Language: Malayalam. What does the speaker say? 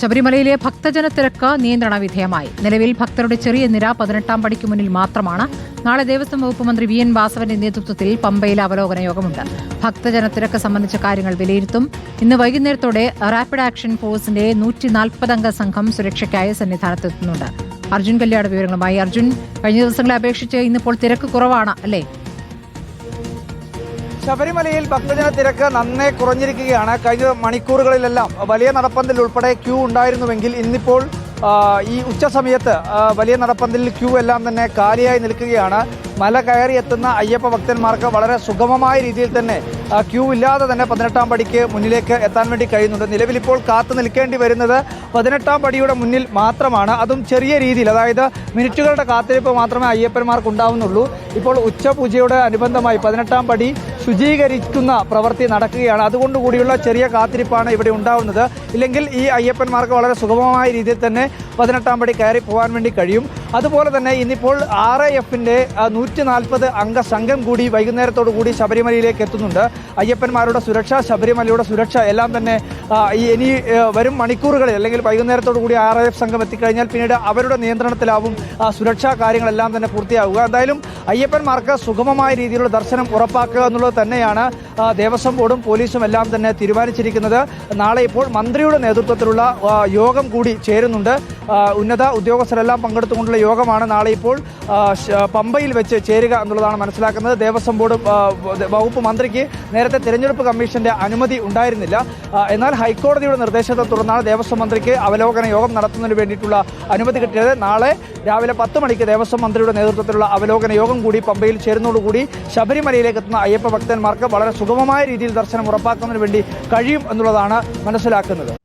ശബരിമലയിലെ ഭക്തജന തിരക്ക് നിയന്ത്രണ വിധേയമായി. നിലവിൽ ഭക്തരുടെ ചെറിയ നിര പതിനെട്ടാം പടിക്ക് മുന്നിൽ മാത്രമാണ്. നാളെ ദേവസ്വം വകുപ്പ് മന്ത്രി വി എൻ വാസവന്റെ നേതൃത്വത്തിൽ പമ്പയിൽ അവലോകന യോഗമുണ്ട്. ഭക്തജന തിരക്ക് സംബന്ധിച്ച കാര്യങ്ങൾ വിലയിരുത്തും. ഇന്ന് വൈകുന്നേരത്തോടെ റാപ്പിഡ് ആക്ഷൻ ഫോഴ്സിന്റെ നൂറ്റി നാൽപ്പതംഗ സംഘം സുരക്ഷയ്ക്കായി സന്നിധാനത്തെത്തുന്നുണ്ട്. അർജുൻ കല്യാട് വിവരങ്ങളുമായി. അർജുൻ കഴിഞ്ഞ ദിവസങ്ങളെ അപേക്ഷിച്ച് ഇന്നിപ്പോൾ തിരക്ക് കുറവാണ് അല്ലേ? ശബരിമലയിൽ ഭക്തജന തിരക്ക് നന്നേ കുറഞ്ഞിരിക്കുകയാണ്. കഴിഞ്ഞ മണിക്കൂറുകളിലെല്ലാം വലിയ നടപ്പന്തൽ ഉൾപ്പെടെ ക്യൂ ഉണ്ടായിരുന്നുവെങ്കിൽ ഇന്നിപ്പോൾ ഈ ഉച്ച സമയത്ത് വലിയ നടപ്പന്തലിൽ ക്യൂ എല്ലാം തന്നെ കാലിയായി നിൽക്കുകയാണ്. മല കയറി എത്തുന്ന അയ്യപ്പ ഭക്തന്മാർക്ക് വളരെ സുഗമമായ രീതിയിൽ തന്നെ ക്യൂ ഇല്ലാതെ തന്നെ പതിനെട്ടാം പടിക്ക് മുന്നിലേക്ക് എത്താൻ വേണ്ടി കഴിയുന്നുണ്ട്. നിലവിലിപ്പോൾ കാത്തു നിൽക്കേണ്ടി വരുന്നത് പതിനെട്ടാം പടിയുടെ മുന്നിൽ മാത്രമാണ്. അതും ചെറിയ രീതിയിൽ അതായത് മിനിറ്റുകളുടെ കാത്തിരിപ്പ് മാത്രമേ അയ്യപ്പന്മാർക്ക് ഉണ്ടാവുന്നുള്ളൂ ഇപ്പോൾ ഉച്ചപൂജയോട് അനുബന്ധമായി പതിനെട്ടാം പടി ശുചീകരിക്കുന്ന പ്രവൃത്തി നടക്കുകയാണ്. അതുകൊണ്ടുകൂടിയുള്ള ചെറിയ കാത്തിരിപ്പാണ് ഇവിടെ ഉണ്ടാവുന്നത്. ഇല്ലെങ്കിൽ ഈ അയ്യപ്പന്മാർക്ക് വളരെ സുഗമമായ രീതിയിൽ തന്നെ പതിനെട്ടാം പടി കയറി പോകാൻ വേണ്ടി കഴിയും. അതുപോലെ തന്നെ ഇന്നിപ്പോൾ ആർ ഐ എഫിന്റെ നൂറ്റി നാൽപ്പത് അംഗ സംഘം കൂടി വൈകുന്നേരത്തോടു കൂടി ശബരിമലയിലേക്ക് എത്തുന്നുണ്ട്. അയ്യപ്പന്മാരുടെ സുരക്ഷ ശബരിമലയുടെ സുരക്ഷ എല്ലാം തന്നെ ഇനി വരും മണിക്കൂറുകളിൽ അല്ലെങ്കിൽ വൈകുന്നേരത്തോടു കൂടി ആർ ഐ എഫ് സംഘം എത്തിക്കഴിഞ്ഞാൽ പിന്നീട് അവരുടെ നിയന്ത്രണത്തിലാവും സുരക്ഷാ കാര്യങ്ങളെല്ലാം തന്നെ പൂർത്തിയാവുക. എന്തായാലും അയ്യപ്പന്മാർക്ക് സുഗമമായ രീതിയിലുള്ള ദർശനം ഉറപ്പാക്കുക എന്നുള്ളത് തന്നെയാണ് ദേവസ്വം ബോർഡും പോലീസും എല്ലാം തന്നെ തീരുമാനിച്ചിരിക്കുന്നത്. നാളെ ഇപ്പോൾ മന്ത്രിയുടെ നേതൃത്വത്തിലുള്ള യോഗം കൂടി ചേരുന്നുണ്ട്. ഉന്നത ഉദ്യോഗസ്ഥരെല്ലാം പങ്കെടുത്തുകൊണ്ടുള്ള യോഗമാണ് നാളെ ഇപ്പോൾ പമ്പയിൽ വെച്ച് ചേരുക എന്നുള്ളതാണ് മനസ്സിലാക്കുന്നത്. ദേവസ്വം ബോർഡ് വകുപ്പ് മന്ത്രിക്ക് നേരത്തെ തിരഞ്ഞെടുപ്പ് കമ്മീഷന്റെ അനുമതി ഉണ്ടായിരുന്നില്ല. എന്നാൽ ഹൈക്കോടതിയുടെ നിർദ്ദേശത്തെ തുടർന്നാണ് ദേവസ്വം മന്ത്രിക്ക് അവലോകന യോഗം നടത്തുന്നതിന് വേണ്ടിയിട്ടുള്ള അനുമതി കിട്ടിയത്. നാളെ രാവിലെ പത്ത് മണിക്ക് ദേവസ്വം മന്ത്രിയുടെ നേതൃത്വത്തിലുള്ള അവലോകന യോഗം കൂടി പമ്പയിൽ ചേരുന്നതോടുകൂടി ശബരിമലയിലേക്ക് എത്തുന്ന അയ്യപ്പ ഭക്തന്മാർക്ക് വളരെ സുഗമമായ രീതിയിൽ ദർശനം ഉറപ്പാക്കുന്നതിന് വേണ്ടി കഴിയും എന്നുള്ളതാണ് മനസ്സിലാക്കുന്നത്.